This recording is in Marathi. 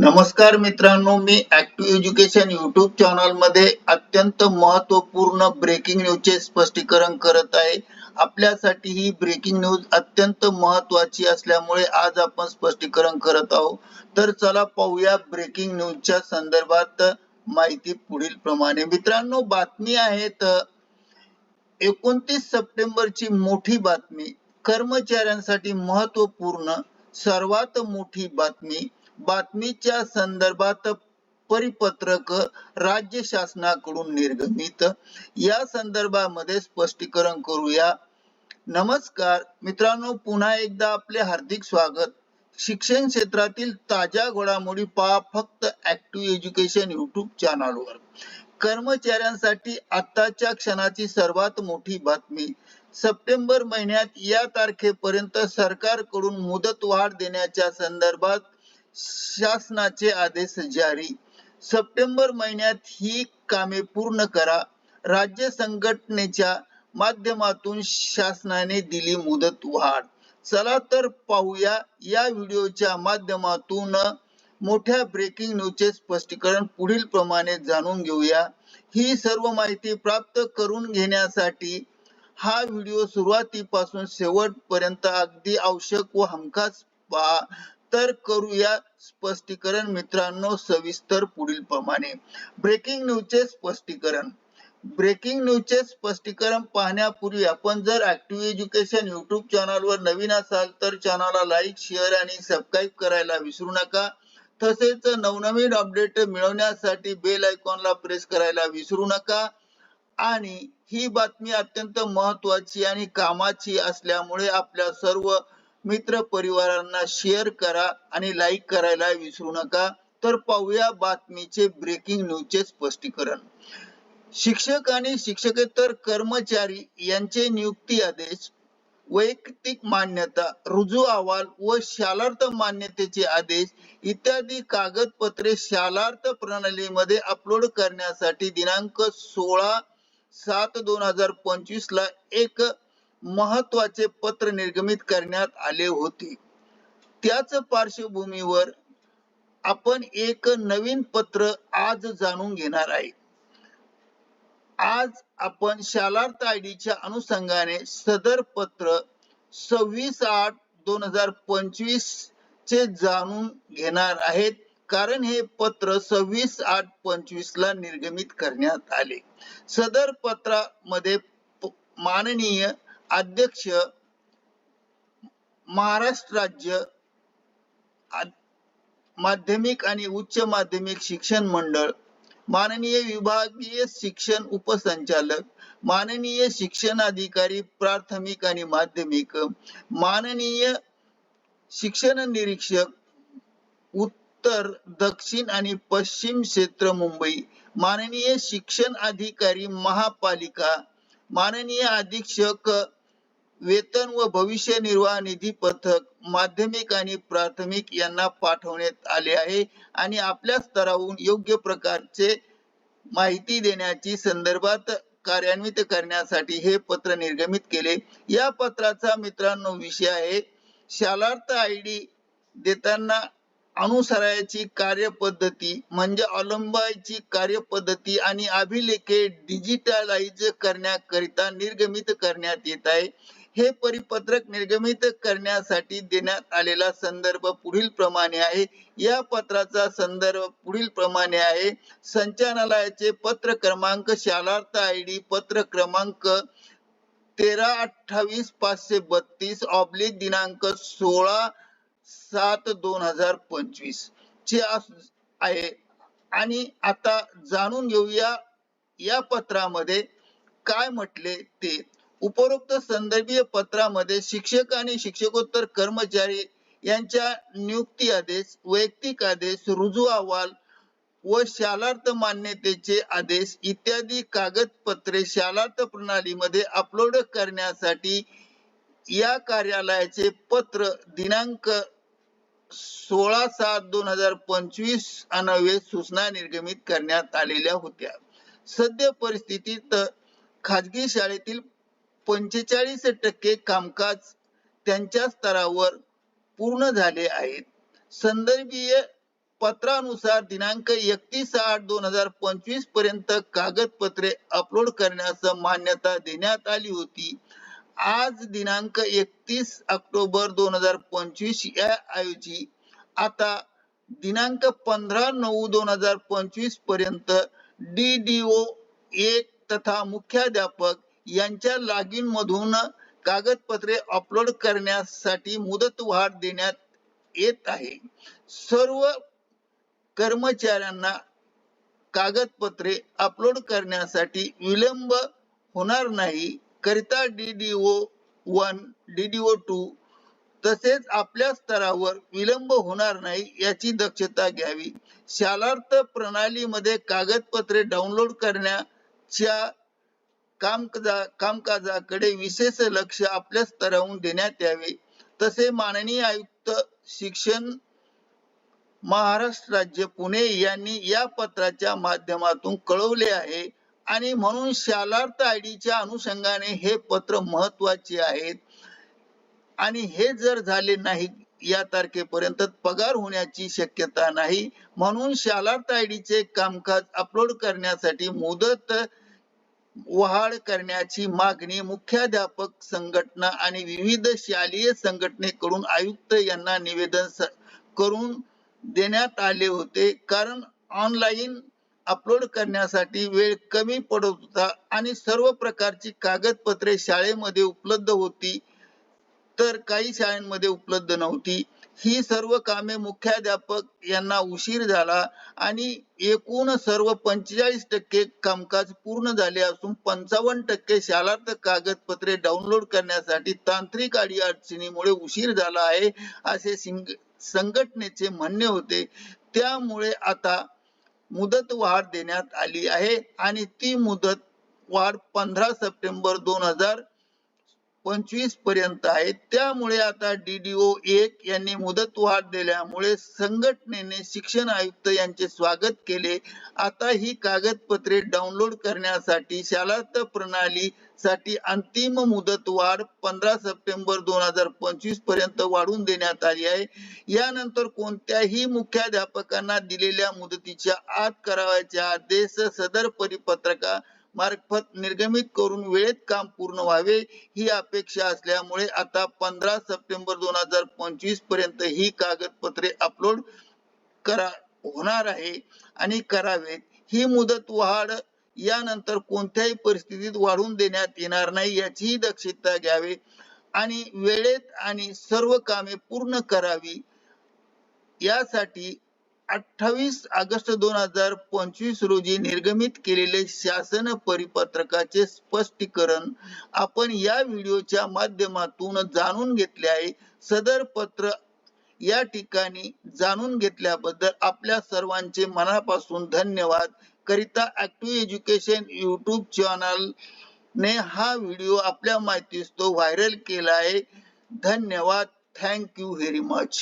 नमस्कार मित्रांनो मी ऍक्टिव्ह एज्युकेशन युट्यूब चॅनलमध्ये अत्यंत महत्त्वपूर्ण ब्रेकिंग न्यूजचे स्पष्टीकरण करत आहे. आपल्यासाठी ही ब्रेकिंग न्यूज अत्यंत महत्वाची असल्यामुळे आज आपण स्पष्टीकरण करत आहोत. तर चला पाहूया ब्रेकिंग न्यूजच्या संदर्भात माहिती पुढील प्रमाणे. मित्रांनो बातमी आहेत एकोणतीस सप्टेंबरची मोठी बातमी कर्मचाऱ्यांसाठी महत्त्वपूर्ण सर्वात मोठी बातमी बातमीच्या संदर्भात परिपत्रक राज्य शासनाकडून निर्गमित. या संदर्भामध्ये स्पष्टीकरण करूया. नमस्कार मित्रांनो पुन्हा एकदा आपले हार्दिक स्वागत. शिक्षण क्षेत्रातील ताज्या घडामोडी पहा फक्त ऍक्टिव्ह एज्युकेशन युट्यूब चॅनलवर कर्मचाऱ्यांसाठी आताच्या क्षणाची सर्वात मोठी बातमी. सप्टेंबर महिन्यात या तारखेपर्यंत सरकारकडून मुदतवाढ देण्याच्या संदर्भात शासनाचे आदेश जारी. सप्टेंबर महिन्यात ही कामे पूर्ण करा. राज्य संघटनेच्या माध्यमातून शासनाने दिली मुदत वाढ. चला तर पाहूया या व्हिडिओच्या माध्यमातून मोठ्या ब्रेकिंग न्यूजचे स्पष्टीकरण पुढील प्रमाणे जाणून घेऊया. ही सर्व माहिती प्राप्त करून घेण्यासाठी हा व्हिडिओ सुरुवातीपासून शेवटपर्यंत अगदी आवश्यक व हमखास पहा. तर करूया स्पष्टीकरण मित्रांनो सविस्तर पुढील प्रमाणे. ब्रेकिंग न्यूजचे स्पष्टीकरण. ब्रेकिंग न्यूजचे स्पष्टीकरण पाहण्यापूर्वी आपण जर ऍक्टिव्ह एज्युकेशन युट्यूब चॅनलवर नवीन असाल तर चॅनलला लाईक शेअर आणि सबस्क्राईब करायला विसरू नका. तसेच नवनवीन अपडेट मिळवण्यासाठी बेल आयकॉनला प्रेस करायला विसरू नका. आणि ही बातमी अत्यंत महत्वाची आणि कामाची असल्यामुळे आपल्या सर्व मित्र परिवारांना शेअर करा आणि लाईक करायला विसरू नका. तर पाहूया बातमीचे ब्रेकिंग न्यूजचे स्पष्टीकरण. शिक्षक आणि शिक्षकेतर कर्मचारी यांचे नियुक्ती आदेश वैयक्तिक मान्यता रुजू अहवाल व शालार्थ मान्यतेचे आदेश इत्यादी कागदपत्रे शालार्थ प्रणालीमध्ये अपलोड करण्यासाठी दिनांक सोळा सात दोन हजार पंचवीस ला एक महत्त्वाचे पत्र निर्गमित करण्यात आले होते. त्याच पार्श्वभूमीवर आपण एक नवीन पत्र आज जाणून घेणार आहे. आज आपण शालार्थ आयडीच्या अनुषंगाने सदर पत्र सव्वीस आठ दोन हजार पंचवीस चे जाणून घेणार आहेत. कारण हे पत्र सव्वीस आठ पंचवीस ला निर्गमित करण्यात आले. सदर पत्रामध्ये माननीय अध्यक्ष महाराष्ट्र राज्य माध्यमिक आणि उच्च माध्यमिक शिक्षण मंडळ माननीय विभागीय शिक्षण उपसंचालक माननीय शिक्षण अधिकारी प्राथमिक आणि माध्यमिक माननीय शिक्षण निरीक्षक उत्तर दक्षिण आणि पश्चिम क्षेत्र मुंबई माननीय शिक्षण अधिकारी महापालिका माननीय अधीक्षक वेतन व भविष्य निर्वाह निधी पथक माध्यमिक आणि प्राथमिक यांना पाठवण्यात आले आहे. आणि आपल्या स्तरावरून योग्य प्रकारचे माहिती देण्याची संदर्भात कार्यान्वित करण्यासाठी हे पत्र निर्गमित केले. या पत्राचा मित्रांनो विषय आहे शालार्थ आय डी देताना अनुसरायची कार्यपद्धती म्हणजे अवलंबायची कार्यपद्धती आणि अभिलेखे डिजिटलाइज करण्याकरिता निर्गमित करण्यात येत आहे. हे परिपत्रक निर्गमित करण्यासाठी देण्यात आलेला संदर्भ पुढील प्रमाणे आहे. या पत्राचा संदर्भ पुढील प्रमाणे आहे. संचालनालयाचे पत्र क्रमांक शालार्थ आय डी पत्र क्रमांक तेरा अठ्ठावीस पाचशे बत्तीस ऑब्लिक दिनांक सोळा सात दोन हजार पंचवीस चे आहे. आणि आता जाणून घेऊया या पत्रामध्ये काय म्हटले ते. उपरोक्त संदर्भीय पत्रामध्ये शिक्षक आणि शिक्षकोत्तर कर्मचारी यांच्या नियुक्ती आदेश वैयक्तिक आदेश रुजू अहवाल व शालार्थ मान्यतेचे आदेश इत्यादी कागदपत्रे शालार्थ प्रणालीमध्ये अपलोड करण्यासाठी या कार्यालयाचे पत्र दिनांक सोळा सात दोन हजार पंचवीस अन्वये सूचना निर्गमित करण्यात आलेल्या होत्या. सद्य परिस्थितीत खाजगी शाळेतील पंचेचाळीस टक्के कामकाज त्यांच्या स्तरावर पूर्ण झाले आहेत. संदर्भीय पत्रानुसार दिनांक एकतीस आठ दोन हजार पंचवीसपर्यंत कागदपत्रे अपलोड करण्यास मान्यता देण्यात आली होती. आज दिनांक एकतीस ऑक्टोबर दोन हजार पंचवीस या ऐवजी आता दिनांक पंधरा नऊ दोन हजार पंचवीसपर्यंत डी डी ओ एक तथा मुख्याध्यापक यांच्या लॉगिन मधून कागदपत्रे अपलोड करण्यासाठी मुदतवाढ देण्यात येत आहे. सर्व कर्मचाऱ्यांना कागदपत्रे अपलोड करण्यासाठी विलंब होणार नाही करिता डीडीओ वन डीडीओ टू तसेच आपल्या स्तरावर विलंब होणार नाही याची दक्षता घ्यावी. शालार्थ प्रणालीमध्ये कागदपत्रे डाउनलोड करण्याच्या कामकाजा कामकाजाकडे विशेष लक्ष आपल्या स्तरावरून देण्यात यावे. तसे माननीय आयुक्त शिक्षण महाराष्ट्र राज्य पुणे यांनी या पत्राच्या माध्यमातून कळवले आहे आणि म्हणून शालार्थ आय च्या अनुषंगाने हे पत्र महत्त्वाचे आहेत. आणि हे जर झाले नाही या तारखेपर्यंत पगार होण्याची शक्यता नाही. म्हणून शालार्थ आय चे कामकाज अपलोड करण्यासाठी मुदत वहाड करण्याची मागणी मुख्याध्यापक संघटना आणि विविध शालेय संघटनेकडून आयुक्त यांना निवेदन करून देण्यात आले होते. कारण ऑनलाईन अपलोड करण्यासाठी वेळ कमी पडत होता आणि सर्व प्रकारची कागदपत्रे शाळेमध्ये उपलब्ध होती. तर काही शाळांमध्ये उपलब्ध नव्हती. ही सर्व कामे मुख्याध्यापक यांना उशीर झाला आणि एकूण सर्व पंचेचाळीस टक्के कामकाज पूर्ण झाले असून पंचावन्न टक्के शालार्थ कागदपत्रे डाउनलोड करण्यासाठी तांत्रिक अडी अडचणीमुळे उशीर झाला आहे असे संघटनेचे म्हणणे होते. त्यामुळे आता मुदत वाढ देण्यात आली आहे आणि ती मुदत वाढ पंधरा सप्टेंबर दोन हजार पंचवीसपर्यंत आहे त्यामुळे आता डीडीओ एक यांनी मुदत वाढ दिल्यामुळे संघटनेने शिक्षण आयुक्त यांचे स्वागत केले. आता ही कागदपत्रे डाउनलोड करण्यासाठी शालार्थ प्रणाली साठी अंतिम मुदत वाढ पंधरा सप्टेंबर दोन हजार पंचवीसपर्यंत वाढून देण्यात आली आहे. यानंतर कोणत्याही मुख्याध्यापकांना दिलेल्या मुदतीच्या आत करावयाचे आदेश सदर परिपत्रका मार्फत निर्गमित करून वेळेत काम पूर्ण व्हावे ही अपेक्षा असल्यामुळे आता पंधरा सप्टेंबर दोन हजार पंचवीसपर्यंत ही कागदपत्रे अपलोड करा होणार आहे आणि करावेत. ही मुदत वाढ यानंतर कोणत्याही परिस्थितीत वाढवून देण्यात येणार नाही याचीही दक्षता घ्यावी आणि वेळेत आणि सर्व कामे पूर्ण करावी यासाठी अठ्ठावीस ऑगस्ट दोन हजार पंचवीस रोजी निर्गमित केलेले शासन परिपत्रकाचे स्पष्टीकरण आपण या व्हिडिओच्या माध्यमातून जाणून घेतले आहे. सदर पत्र या ठिकाणी जाणून घेतल्याबद्दल आपल्या सर्वांचे मनापासून धन्यवाद. करिता ऍक्टिव्ह एज्युकेशन युट्यूब चॅनल ने हा व्हिडिओ आपल्या माहितीस तो व्हायरल केला आहे. धन्यवाद. Thank you very much